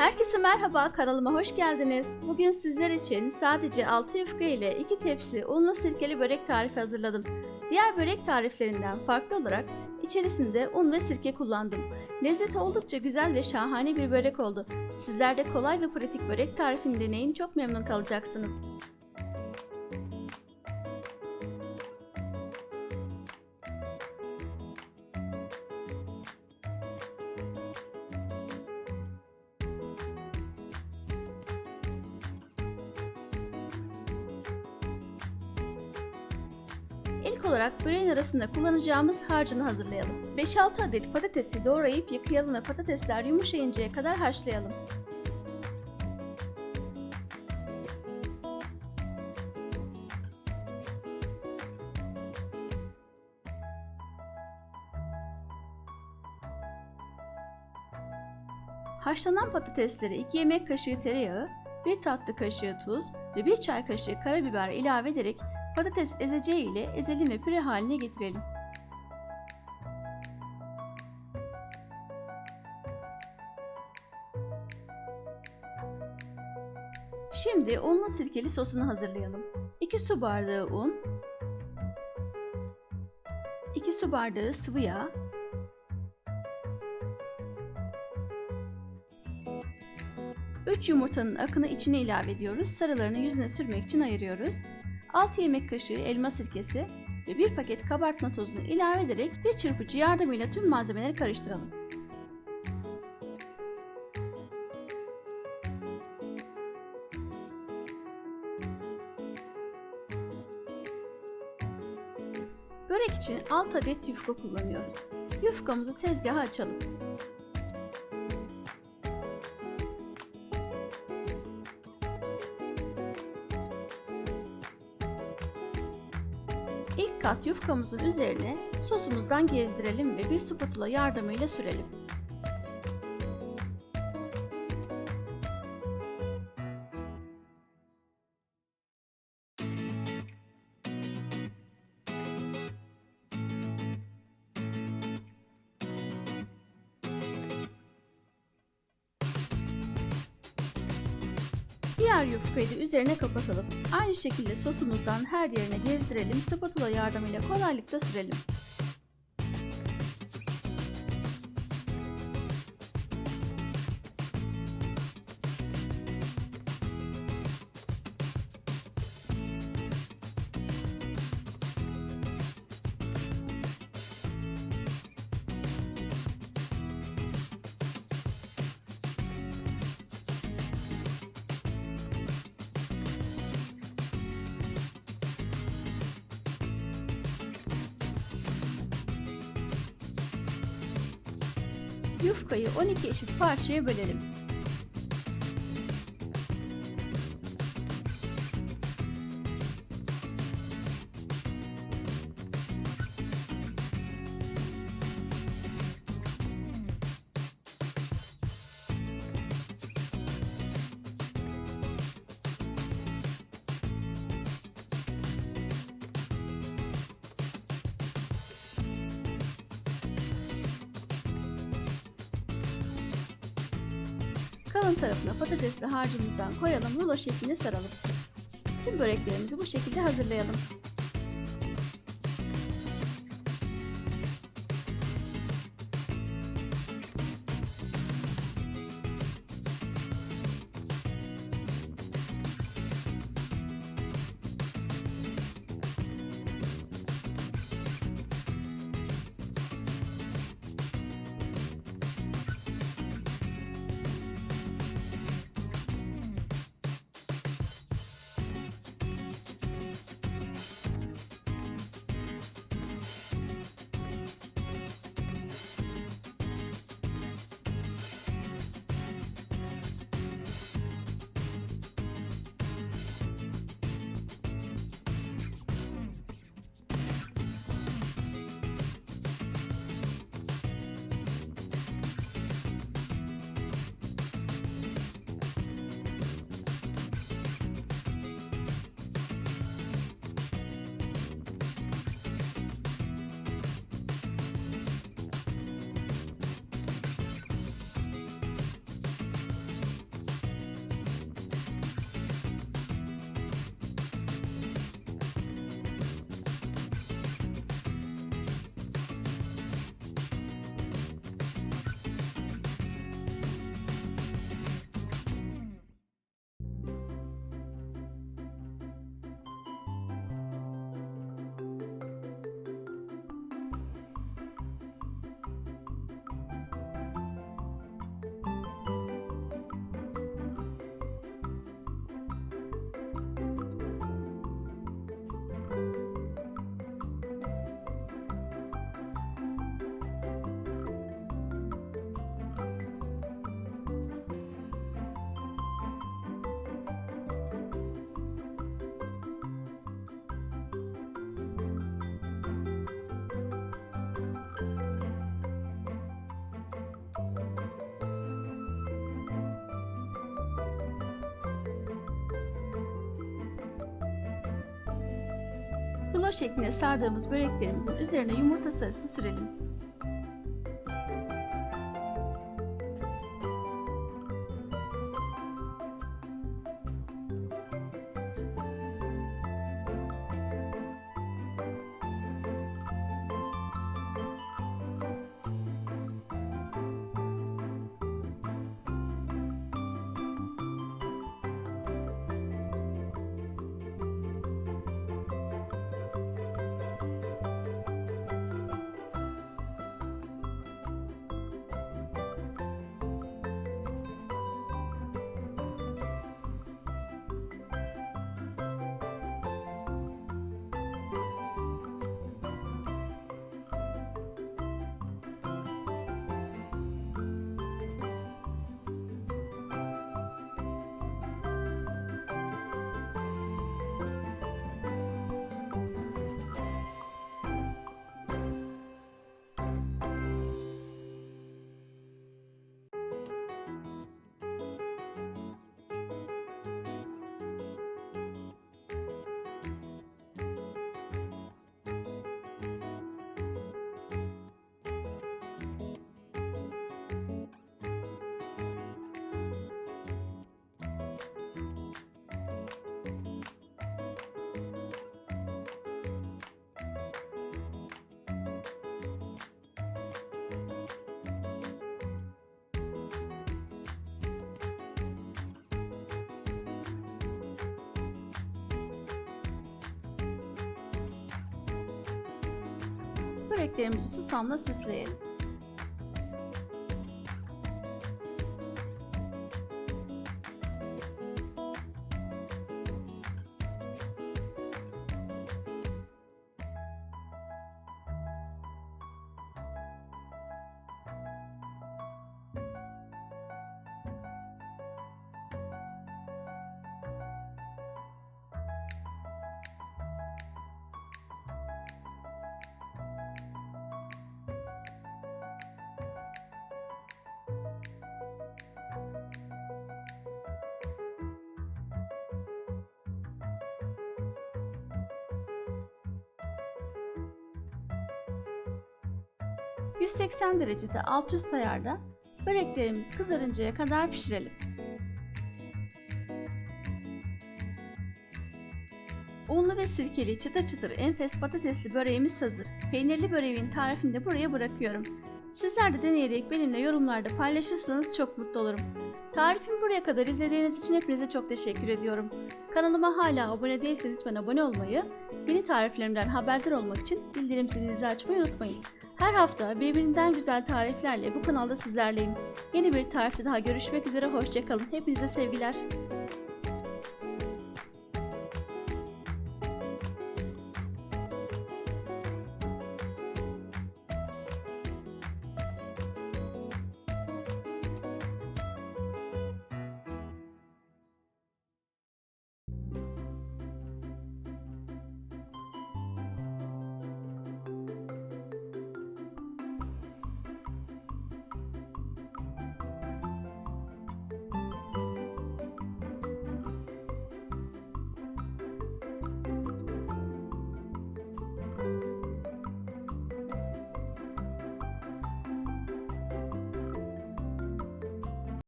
Herkese merhaba, kanalıma hoş geldiniz. Bugün sizler için sadece 6 yufka ile 2 tepsi unlu sirkeli börek tarifi hazırladım. Diğer börek tariflerinden farklı olarak içerisinde un ve sirke kullandım. Lezzeti oldukça güzel ve şahane bir börek oldu. Sizler de kolay ve pratik börek tarifini deneyin, çok memnun kalacaksınız. İlk olarak böreğin arasında kullanacağımız harcını hazırlayalım. 5-6 adet patatesi doğrayıp yıkayalım ve patatesler yumuşayıncaya kadar haşlayalım. Haşlanan patatesleri 2 yemek kaşığı tereyağı, 1 tatlı kaşığı tuz ve 1 çay kaşığı karabiber ilave ederek patates ezeceği ile ezelim ve püre haline getirelim. Şimdi unlu sirkeli sosunu hazırlayalım. 2 su bardağı un, 2 su bardağı sıvı yağ, 3 yumurtanın akını içine ilave ediyoruz. Sarılarını yüzüne sürmek için ayırıyoruz. 6 yemek kaşığı elma sirkesi ve 1 paket kabartma tozunu ilave ederek bir çırpıcı yardımıyla tüm malzemeleri karıştıralım. Börek için 6 adet yufka kullanıyoruz. Yufkamızı tezgaha açalım. Kat yufkamızın üzerine sosumuzdan gezdirelim ve bir spatula yardımıyla sürelim. Diğer yufkayı da üzerine kapatalım. Aynı şekilde sosumuzdan her yerine gezdirelim, spatula yardımıyla kolaylıkla sürelim. Yufkayı 12 eşit parçaya bölelim. Kalın tarafına patatesli harcımızdan koyalım, rulo şeklinde saralım. Tüm böreklerimizi bu şekilde hazırlayalım. Rulo şeklinde sardığımız böreklerimizin üzerine yumurta sarısı sürelim. Böreklerimizi susamla süsleyelim. ...180 derecede alt üst ayarda böreklerimiz kızarıncaya kadar pişirelim. Unlu ve sirkeli çıtır çıtır enfes patatesli böreğimiz hazır. Peynirli böreğin tarifini de buraya bırakıyorum. Sizler de deneyerek benimle yorumlarda paylaşırsanız çok mutlu olurum. Tarifimi buraya kadar izlediğiniz için hepinize çok teşekkür ediyorum. Kanalıma hala abone değilseniz lütfen abone olmayı, yeni tariflerimden haberdar olmak için bildirim zilinizi açmayı unutmayın. Her hafta birbirinden güzel tariflerle bu kanalda sizlerleyim. Yeni bir tarifte daha görüşmek üzere, hoşçakalın. Hepinize sevgiler.